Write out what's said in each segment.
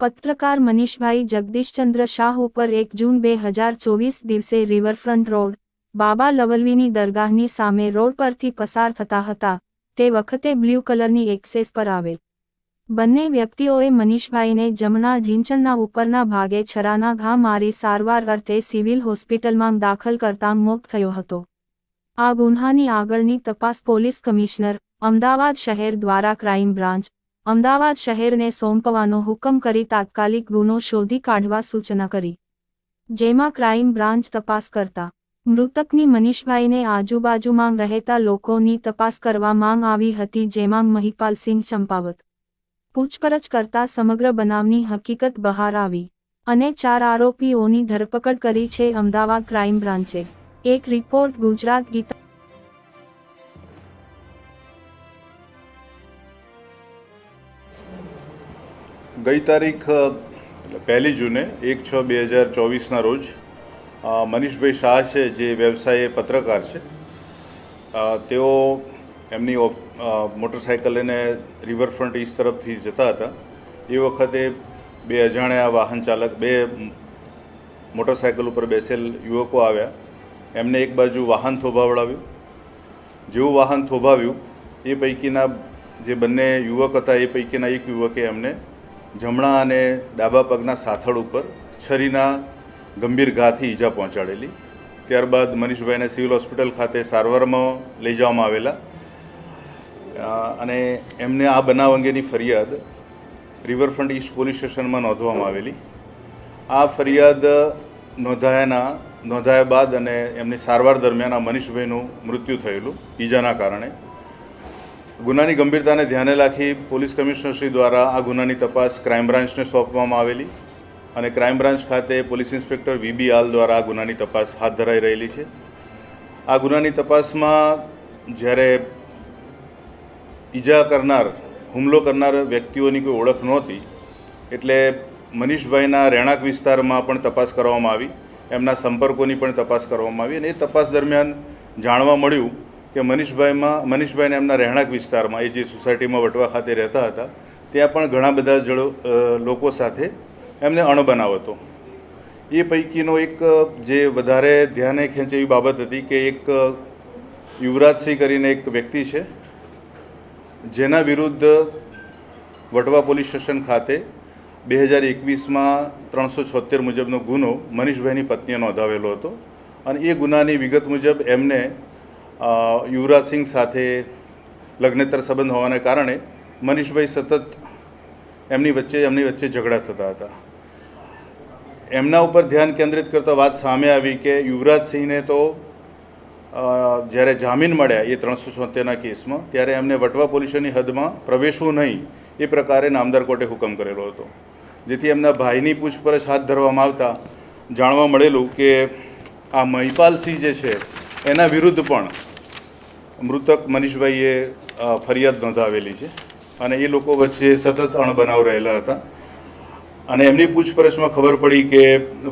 પત્રકાર મનીષભાઈ જગદીશચંદ્ર શાહ ઉપર એક જૂન બે હજાર ચોવીસ દિવસે રિવરફ્રન્ટ રોડ, બાબા લવલવીની દરગાહની સામે રોડ પરથી પસાર થતા હતા. તે વખતે બ્લુ કલરની એક્સેસ પર આવેલ. બંને વ્યક્તિઓએ મનીષભાઈને જમણા ઢીંચણના ઉપરના ભાગે છરાના ઘા મારી સારવાર અર્થે સિવિલ હોસ્પિટલમાં દાખલ કરતાં મોત થયો હતો. આ ગુન્હાની આગળની તપાસ પોલીસ કમિશનર, અમદાવાદ શહેર દ્વારા ક્રાઇમ બ્રાન્ચ અમદાવાદ શહેરને સોંપવાનો હુકમ કરી તાત્કાલિક ગુનો શોધી કાઢવા સૂચના કરી. જેમાં ક્રાઇમ બ્રાન્ચ તપાસ કરતા, મૃતકની મનીષભાઈને આજુબાજુમાં રહેતા લોકોની તપાસ કરવા માંગ આવી હતી જેમાં મહિપાલસિંહ ચંપાવત. પૂછપરછ કરતા સમગ્ર બનાવની હકીકત બહાર આવી અને ચાર આરોપીઓની ધરપકડ કરી છે અમદાવાદ ક્રાઇમ બ્રાન્ચે. એક રિપોર્ટ ગુજરાત ગીતા ગઈ તારીખ પહેલી જૂને, એક છ બે હજાર ચોવીસના રોજ મનીષભાઈ શાહ છે, જે વ્યવસાય પત્રકાર છે તેઓ એમની મોટરસાયકલ લઈને રિવરફ્રન્ટ ઈસ્ટ તરફથી જતા હતા. એ વખતે બે અજાણ્યા વાહન ચાલક, બે મોટરસાયકલ ઉપર બેસેલ યુવકો આવ્યા. એમને એક બાજુ વાહન થોભાવડાવ્યું. જેવું વાહન થોભાવ્યું, એ પૈકીના જે બંને યુવક હતા, એ પૈકીના એક યુવકે એમને જમણા અને ડાબા પગના સાથળ ઉપર છરીના ગંભીર ઘાથી ઈજા પહોંચાડેલી. ત્યારબાદ મનીષભાઈને સિવિલ હોસ્પિટલ ખાતે સારવારમાં લઈ જવામાં આવેલા. અને એમને આ બનાવ અંગેની ફરિયાદ રિવરફ્રન્ટ ઈસ્ટ પોલીસ સ્ટેશનમાં નોંધવામાં આવેલી. આ ફરિયાદ નોંધાયાના, નોંધાયા બાદ અને એમની સારવાર દરમિયાન આ મનીષભાઈનું મૃત્યુ થયેલું. ઈજાના કારણે ગુનાની ગંભીરતાને ધ્યાને રાખી પોલીસ કમિશનરશ્રી દ્વારા આ ગુનાની તપાસ ક્રાઇમ બ્રાન્ચને સોંપવામાં આવેલી અને ક્રાઇમ બ્રાન્ચ ખાતે police inspector V B Aal દ્વારા આ ગુનાની તપાસ હાથ ધરાઈ રહેલી છે. આ ગુનાની તપાસમાં જ્યારે ઈજા કરનાર, હુમલો કરનાર વ્યક્તિઓની કોઈ ઓળખ નહોતી, એટલે મનીષભાઈના રહેણાંક વિસ્તારમાં પણ તપાસ કરવામાં આવી, એમના સંપર્કોની પણ તપાસ કરવામાં આવી અને એ તપાસ દરમિયાન જાણવા મળ્યું કે મનીષભાઈમાં, મનીષભાઈને એમના રહેણાંક વિસ્તારમાં, એ જે સોસાયટીમાં વટવા ખાતે રહેતા હતા, ત્યાં પણ ઘણા બધા જડો લોકો સાથે એમને અણબનાવ હતો. એ પૈકીનો એક જે વધારે ધ્યાને ખેંચે એવી બાબત હતી કે એક યુવરાજસિંહ કરીને એક વ્યક્તિ છે, જેના વિરુદ્ધ વટવા પોલીસ સ્ટેશન ખાતે બે હજાર એકવીસમાં ત્રણસો છોતેર મુજબનો ગુનો મનીષભાઈની પત્નીએ નોંધાવેલો હતો અને એ ગુનાની વિગત મુજબ એમને યુવરાજસિંહ સાથે લગ્નેતર સંબંધ હોવાને કારણે મનીષભાઈ સતત એમની વચ્ચે એમની વચ્ચે ઝઘડા થતા હતા. એમના ઉપર ધ્યાન કેન્દ્રિત કરતા વાત સામે આવી કે યુવરાજસિંહને તો જ્યારે જામીન મળ્યા એ ત્રણસો છોતેરના કેસમાં, ત્યારે એમને વટવા પોલીસની હદમાં પ્રવેશવું નહીં એ પ્રકારે નામદાર કોર્ટે હુકમ કરેલો હતો. જેથી એમના ભાઈની પૂછપરછ હાથ ધરવામાં આવતા જાણવા મળેલું કે આ મહિપાલસિંહ જે છે, એના વિરુદ્ધ પણ મૃતક મનીષભાઈએ ફરિયાદ નોંધાવેલી છે અને એ લોકો વચ્ચે સતત અણબનાવ રહેલા હતા. અને એમની પૂછપરછમાં ખબર પડી કે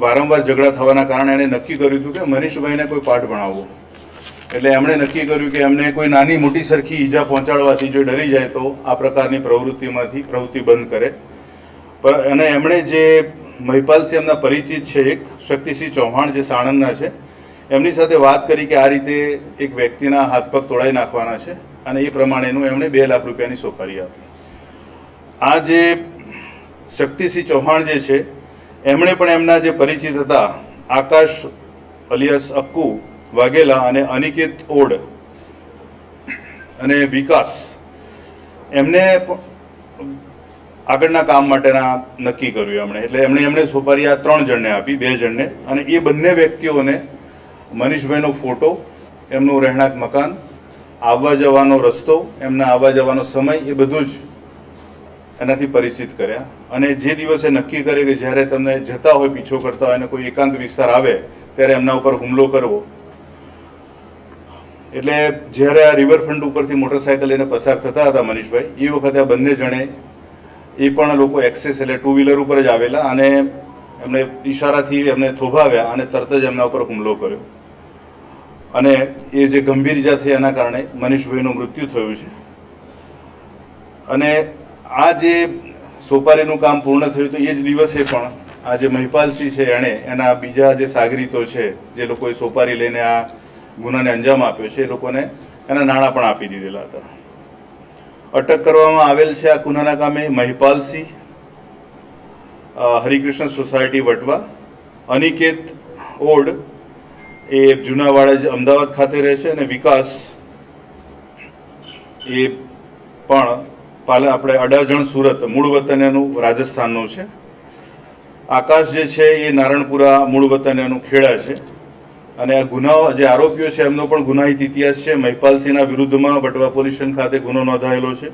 વારંવાર ઝઘડા થવાના કારણે એણે નક્કી કર્યું હતું કે મનીષભાઈને કોઈ પાઠ ભણાવવો. એટલે એમણે નક્કી કર્યું કે એમને કોઈ નાની મોટી સરખી ઈજા પહોંચાડવાથી જો ડરી જાય તો આ પ્રકારની પ્રવૃત્તિમાંથી પ્રવૃત્તિ બંધ કરે. પર અને એમણે જે મહિપાલસિંહ એમના પરિચિત છે એક, શક્તિસિંહ ચૌહાણ જે સાણંદના છે એમની સાથે વાત કરી કે આ રીતે એક વ્યક્તિના હાથ પગ તોડાઈ નાખવાના છે અને એ પ્રમાણેનું એમણે બે લાખ રૂપિયાની સોપારી આપી. આ જે શક્તિસિંહ ચૌહાણ જે છે, એમણે પણ એમના જે પરિચિત હતા, આકાશ અલિયાસ અક્કુ, વાઘેલા અને અનિકેત ઓડ અને વિકાસ, એમને આગળના કામ માટેના નક્કી કર્યું એમણે. એટલે એમણે એમણે સોપારી આ ત્રણ જણને આપી, બે જણને, અને એ બંને વ્યક્તિઓને મનીષભાઈનો ફોટો, એમનું રહેણાંક મકાન, આવવા જવાનો રસ્તો, એમના આવવા જવાનો સમય, એ બધું જ એનાથી પરિચિત કર્યા. અને જે દિવસે નક્કી કરે કે જ્યારે તમને જતા હોય પીછો કરતા હોય અને કોઈ એકાંત વિસ્તાર આવે, ત્યારે એમના ઉપર હુમલો કરવો. એટલે જ્યારે આ રિવરફ્રન્ટ ઉપરથી મોટરસાયકલ લઈને પસાર થતા હતા મનીષભાઈ, એ વખતે આ બંને જણે એ પણ લોકો એક્સેસ એટલે ટુ વ્હીલર ઉપર જ આવેલા અને એમને ઈશારાથી એમને થોભાવ્યા અને તરત જ એમના ઉપર હુમલો કર્યો. અને એ જે ગંભીર ઈજા થઈ એના કારણે મનીષભાઈનું મૃત્યુ થયું છે. અને આ જે સોપારીનું કામ પૂર્ણ થયું તો એ જ દિવસે પણ આ જે મહિપાલસિંહ છે એણે એના બીજા જે સાગરીતો છે, જે લોકોએ સોપારી લઈને આ ગુનાને અંજામ આપ્યો છે, એ લોકોને એના નાણાં પણ આપી દીધેલા હતા. અટક કરવામાં આવેલ છે આ ગુનાના કામે મહિપાલસિંહ હરિકૃષ્ણ સોસાયટી વટવા, અનિકેત ઓડ એ જૂનાવાડા જ અમદાવાદ ખાતે રહે છે અને વિકાસ એ પણ પાલ આપણે અડાજણ સુરત, મૂળ વતન એનું રાજસ્થાનનું છે. આકાશ જે છે એ નારણપુરા મૂળ વતન એનું ખેડા છે. અને આ ગુનાઓ, જે આરોપીઓ છે, એમનો પણ ગુનાહિત ઇતિહાસ છે. મહિપાલસિંહના વિરુદ્ધમાં વટવા પોલીસ સ્ટેશન ખાતે ગુનો નોંધાયેલો છે.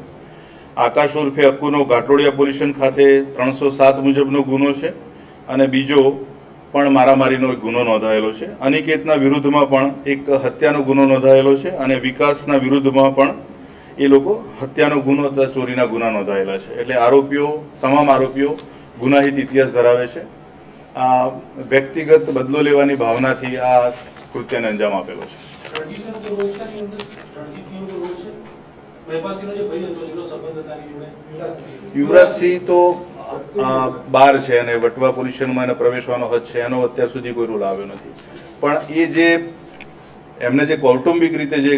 આકાશ ઉર્ફે અક્કુનો ઘાટોડિયા પોલીસ સ્ટેશન ખાતે ત્રણસો સાત મુજબનો ગુનો છે. અને બીજો પણ મારામારીનો એક ગુનો નોંધાયેલો છે. અનિકેતના વિરુદ્ધમાં પણ એક હત્યાનો ગુનો નોંધાયેલો છે અને વિકાસના વિરુદ્ધમાં પણ એ લોકો હત્યાનો ગુનો તથા ચોરીના ગુના નોંધાયેલા છે. એટલે આરોપીઓ તમામ આરોપીઓ ગુનાહિત ઇતિહાસ ધરાવે છે. આ વ્યક્તિગત બદલો લેવાની ભાવનાથી આ કૃત્યને અંજામ આપેલો છે? યુવરાજસિંહ તો બાર છે અને વટવા પોલ્યુશનમાં એને પ્રવેશવાનો હદ છે, એનો અત્યાર સુધી કોઈ રોલ આવ્યો નથી. પણ એ જે એમને જે કૌટુંબિક રીતે જે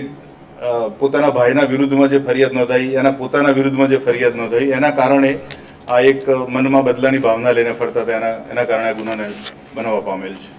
પોતાના ભાઈના વિરુદ્ધમાં જે ફરિયાદ નોંધાઈ, એના પોતાના વિરુદ્ધમાં જે ફરિયાદ નોંધાઈ, એના કારણે આ એક મનમાં બદલાની ભાવના લઈને ફરતા હતા, એના એના કારણે આ ગુનાને બનાવવા પામેલ છે.